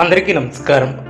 అందరికీ నమస్కారం.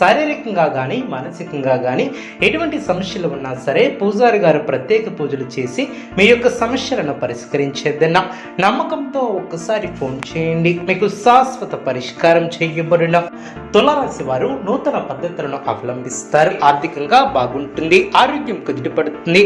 శారీరకంగా కానీ మానసికంగా కానీ ఎటువంటి సమస్యలు ఉన్నా సరే పూజారి గారు ప్రత్యేక పూజలు చేసి మీ యొక్క సమస్యలను పరిష్కరించేద్దన్న నమ్మకంతో ఒక్కసారి ఫోన్ చేయండి. మీకు శాశ్వత పరిష్కారం చేయబడిన తులారాశి వారు నూతన పద్ధతులను అవలంబిస్తారు. ఆర్థికంగా బాగుంటుంది. ఆరోగ్యం కుదిరిపడుతుంది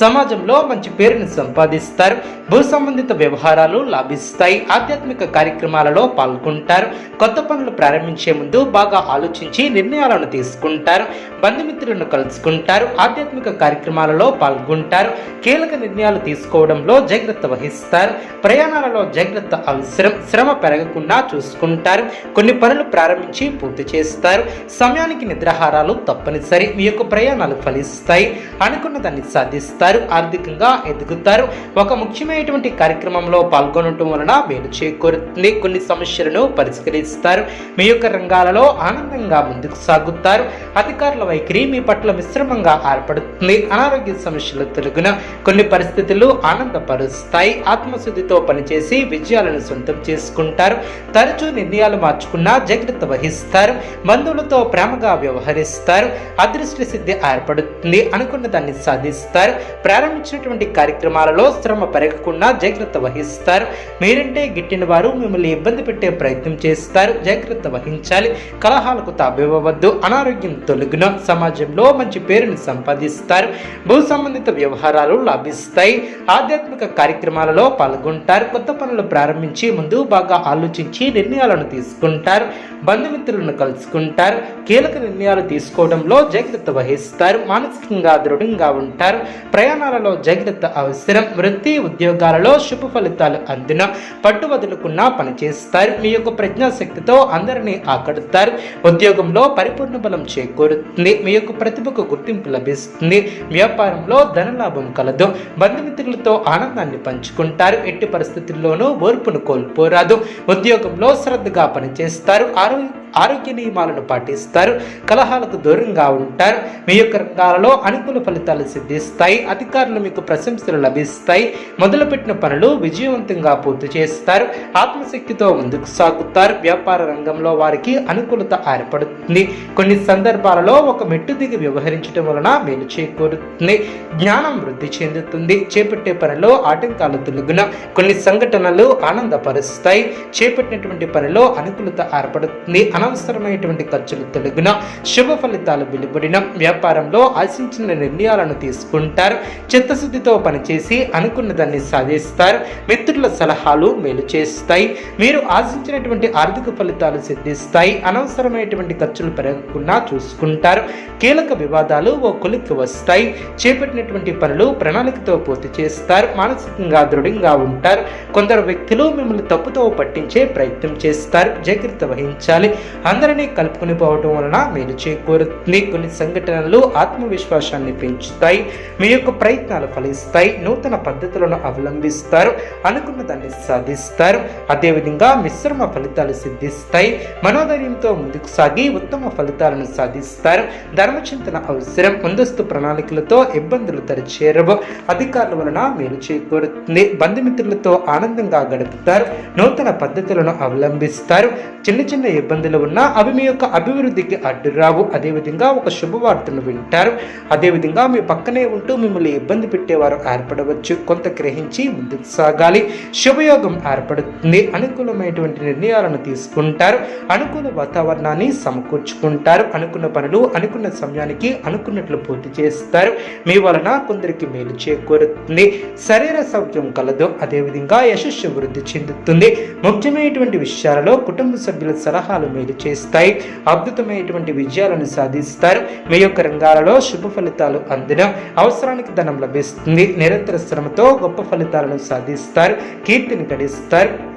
సమాజంలో మంచి పేరును సంపాదిస్తారు. భూ సంబంధిత వ్యవహారాలు లాభిస్తాయి. ఆధ్యాత్మిక కార్యక్రమాలలో పాల్గొంటారు. కొత్త పనులు ప్రారంభించే ముందు బాగా ఆలోచించి నిర్ణయాలను తీసుకుంటారు బంధుమిత్రులను కలుసుకుంటారు ఆధ్యాత్మిక కార్యక్రమాలలో పాల్గొంటారు కీలక నిర్ణయాలు తీసుకోవడంలో జాగ్రత్త వహిస్తారు ప్రయాణాలలో జాగ్రత్త అవసరం శ్రమ పెరగకుండా చూసుకుంటారు కొన్ని పనులు ప్రారంభించి పూర్తి చేస్తారు సమయానికి నిద్రాహారాలు తప్పనిసరి మీ యొక్క ప్రయాణాలు ఫలిస్తాయి అనుకున్న దాన్ని సాధిస్తారు ఆర్థికంగా ఎదుగుతారు ఒక ముఖ్యమైనటువంటి కార్యక్రమంలో పాల్గొనటం వలన మేలు చేకూరుతుంది కొన్ని సమస్యలను పరిష్కరిస్తారు మీ యొక్క రంగాలలో ఆనందంగా ముందుకు సాగుతారు అధికారుల వైఖరి మీ పట్ల మిశ్రమంగా ఏర్పడుతుంది. అనారోగ్య సమస్యలు తొలగిన కొన్ని పరిస్థితులు ఆనందపరుస్తాయి. ఆత్మశుద్ధితో పనిచేసి విజయాలను సొంతం చేసుకుంటారు. తరచూ నిర్ణయాలు మార్చుకున్నా జాగ్రత్త వహిస్తారు. బంధువులతో ప్రేమగా వ్యవహరిస్తారు. అదృష్ట సిద్ధి ఏర్పడుతుంది. అనుకున్న దాన్ని సాధిస్తారు. ప్రారంభించినటువంటి కార్యక్రమాలలో శ్రమ పెరగకుండా జాగ్రత్త వహిస్తారు. మీరంటే గిట్టిన వారు మిమ్మల్ని ఇబ్బంది పెట్టే ప్రయత్నం చేస్తారు. జాగ్రత్త వహించాలి. కలహాలకు తాబివ్వవద్దు అనారోగ్యం తొలగిన సమాజంలో మంచి పేరును సంపాదిస్తారు. భూ సంబంధిత వ్యవహారాలు లభిస్తాయి. ఆధ్యాత్మిక కార్యక్రమాలలో పాల్గొంటారు. కొత్త పనులు ప్రారంభించి ముందు బాగా ఆలోచించి నిర్ణయాలను తీసుకుంటారు. బంధుమిత్రులను కలుసుకుంటారు. కీలక నిర్ణయాలు తీసుకోవడంలో జాగ్రత్త వహిస్తారు. మానసికంగా దృఢంగా ఉంటారు. ప్రయాణాలలో జాగ్రత్త అవసరం. వృత్తి ఉద్యోగాలలో శుభ ఫలితాలు అందిన పట్టు వదులుకున్నా పనిచేస్తారు మీ యొక్క ప్రజ్ఞాశక్తితో అందరినీ ఆకడుతారు ఉద్యోగంలో పరిపూర్ణ బలం చేకూరుతుంది. మీ యొక్క ప్రతిభకు గుర్తింపు లభిస్తుంది. వ్యాపారంలో ధనలాభం కలదు. బంధుమిత్రులతో ఆనందాన్ని పంచుకుంటారు. ఎట్టి పరిస్థితుల్లోనూ ఓర్పును కోల్పోరాదు. ఉద్యోగంలో శ్రద్ధగా పనిచేస్తారు. ఆరోగ్య ఆరోగ్య నియమాలను పాటిస్తారు కలహాలకు దూరంగా ఉంటారు. మీ యొక్క రంగాలలో అనుకూల ఫలితాలు సిద్ధిస్తాయి అధికారులు మీకు ప్రశంసలు లభిస్తాయి. మొదలుపెట్టిన పనులు విజయవంతంగా పూర్తి చేస్తారు. ఆత్మశక్తితో ముందుకు సాగుతారు. వ్యాపార రంగంలో వారికి అనుకూలత ఏర్పడుతుంది. కొన్ని సందర్భాలలో ఒక మెట్టు దిగి వ్యవహరించడం వలన మేలు చేకూరుతుంది. జ్ఞానం వృద్ధి చెందుతుంది. చేపట్టే పనిలో ఆటంకాలు తొలగిన కొన్ని సంఘటనలు ఆనందపరుస్తాయి. చేపట్టినటువంటి పనిలో అనుకూలత ఏర్పడుతుంది. అనవసరమైనటువంటి ఖర్చులు తొలగిన శుభ ఫలితాలు వెలువడిన వ్యాపారంలో ఆశించిన నిర్ణయాలను తీసుకుంటారు. చిత్తశుద్ధితో పనిచేసి అనుకున్న దాన్ని సాధిస్తారు. మిత్రుల సలహాలు మేలు చేస్తాయి. మీరు ఆశించినటువంటి ఆర్థిక ఫలితాలు సిద్ధిస్తాయి. అనవసరమైనటువంటి ఖర్చులు పెరగకుండా చూసుకుంటారు. కీలక వివాదాలు ఓ కొలిక్కి వస్తాయి. చేపట్టినటువంటి పనులు ప్రణాళికతో పూర్తి చేస్తారు. మానసికంగా దృఢంగా ఉంటారు. కొందరు వ్యక్తులు మిమ్మల్ని తప్పుతో పట్టించే ప్రయత్నం చేస్తారు. జాగ్రత్త వహించాలి. అందరినీ కలుపుకుని పోవటం వలన మీరు చేకూరుతుంది కొన్ని సంఘటనలు ఆత్మవిశ్వాసాన్ని పెంచుతాయి మీ యొక్క ప్రయత్నాలు ఫలిస్తాయి నూతన పద్ధతులను అవలంబిస్తారు అనుకున్న దాన్ని సాధిస్తారు. అదేవిధంగా మిశ్రమ ఫలితాలు సిద్ధిస్తాయి మనోధైర్యంతో ముందుకు సాగి ఉత్తమ ఫలితాలను సాధిస్తారు. ధర్మచింతన అవసరం ముందస్తు ప్రణాళికలతో ఇబ్బందులు తరిచేరవు అధికారుల వలన మేలు చేకూరుతుంది బంధుమిత్రులతో ఆనందంగా గడుపుతారు నూతన పద్ధతులను అవలంబిస్తారు. చిన్న చిన్న ఇబ్బందులు ఉన్నా అవి మీ యొక్క అభివృద్ధికి అడ్డురావు. అదేవిధంగా ఒక శుభవార్తను వింటారు. అదేవిధంగా మీ పక్కనే ఉంటూ మిమ్మల్ని ఇబ్బంది పెట్టేవారు ఏర్పడవచ్చు. కొంత గ్రహించి ముందుకు సాగాలి. శుభయోగం ఏర్పడుతుంది. అనుకూలమైనటువంటి నిర్ణయాలను తీసుకుంటారు. అనుకూల వాతావరణాన్ని సమకూర్చుకుంటారు. అనుకున్న పనులు అనుకున్న సమయానికి అనుకున్నట్లు పూర్తి చేస్తారు. మీ వలన కొందరికి మేలు చేకూరుతుంది. శరీర సౌఖ్యం కలదు. అదేవిధంగా యశస్సు వృద్ధి చెందుతుంది. ముఖ్యమైనటువంటి విషయాలలో కుటుంబ సభ్యుల సలహాలు మేలు చేస్తాయి. అద్భుతమైనటువంటి విజయాలను సాధిస్తారు. మీ యొక్క రంగాలలో శుభ ఫలితాలు అందిన అవసరానికి ధనం లభిస్తుంది. నిరంతర శ్రమతో గొప్ప ఫలితాలను సాధిస్తారు. కీర్తిని గడిస్తారు.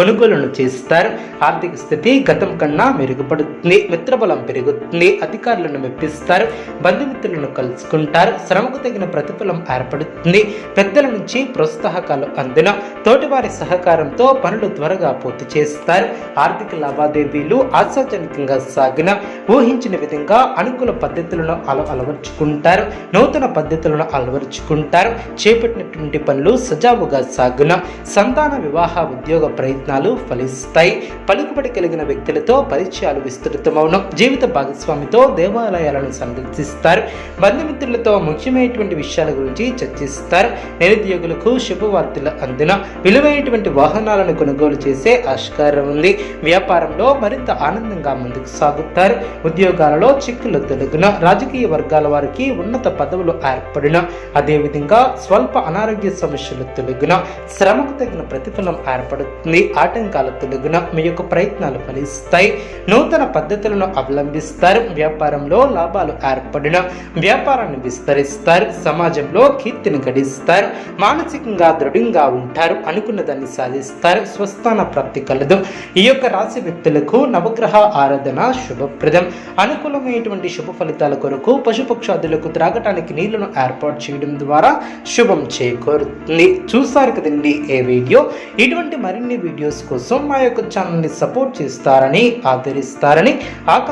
కొనుగోలును చేస్తారు. ఆర్థిక స్థితి గతం కన్నా మెరుగుపడుతుంది. మిత్రబలం పెరుగుతుంది. అధికారులను మెప్పిస్తారు. బంధుమిత్రులను కలుసుకుంటారు. శ్రమకు తగిన ప్రతిఫలం ఏర్పడుతుంది. పెద్దల నుంచి ప్రోత్సాహకాలు అందిన తోటివారి సహకారంతో పనులు త్వరగా పూర్తి చేస్తారు. ఆర్థిక లావాదేవీలు ఆశాజనకంగా సాగిన ఊహించిన విధంగా అనుకూల పద్ధతులను అల అలవర్చుకుంటారు. నూతన పద్ధతులను అలవరుచుకుంటారు. చేపట్టినటువంటి పనులు సజావుగా సాగున సంతాన వివాహ ఉద్యోగ ప్రయత్నం ప్రయత్నాలు ఫలిస్తాయి. పలుకుబడి కలిగిన వ్యక్తులతో పరిచయాలు విస్తృతమవును జీవిత భాగస్వామితో దేవాలయాలను సందర్శిస్తారు. బంధుమిత్రులతో ముఖ్యమైనటువంటి విషయాల గురించి చర్చిస్తారు. నిరుద్యోగులకు శుభవార్తల అందిన విలువైనటువంటి వాహనాలను కొనుగోలు చేసే ఆస్కారం ఉంది. వ్యాపారంలో మరింత ఆనందంగా ముందుకు సాగుతారు. ఉద్యోగాలలో చిక్కులు తొలగిన రాజకీయ వర్గాల వారికి ఉన్నత పదవులు ఏర్పడిన అదేవిధంగా స్వల్ప అనారోగ్య సమస్యలు తొలగిన శ్రమకు తగిన ప్రతిఫలం ఏర్పడుతుంది. ఆటంకాలు తొలగిన మీ యొక్క ప్రయత్నాలు ఫలిస్తాయి. నూతన పద్ధతులను అవలంబిస్తారు. వ్యాపారంలో లాభాలు ఏర్పడిన వ్యాపారాన్ని విస్తరిస్తారు. సమాజంలో కీర్తిని గడిస్తారు. మానసికంగా దృఢంగా ఉంటారు. అనుకున్న దాన్ని సాధిస్తారు. స్వస్థాన ప్రాప్తి కలదు. ఈ యొక్క రాశి వ్యక్తులకు నవగ్రహ ఆరాధన శుభప్రదం. అనుకూలమైనటువంటి శుభ ఫలితాల కొరకు పశుపక్షాదులకు త్రాగటానికి నీళ్ళను ఏర్పాటు చేయడం ద్వారా శుభం చేకూరుతుంది. చూసారు కదండి ఏ వీడియో? ఇటువంటి మరిన్ని వీడియో వీడియోస్ కోసం మా యొక్క ఛానల్ని సపోర్ట్ చేస్తారని ఆదరిస్తారని ఆకాంక్ష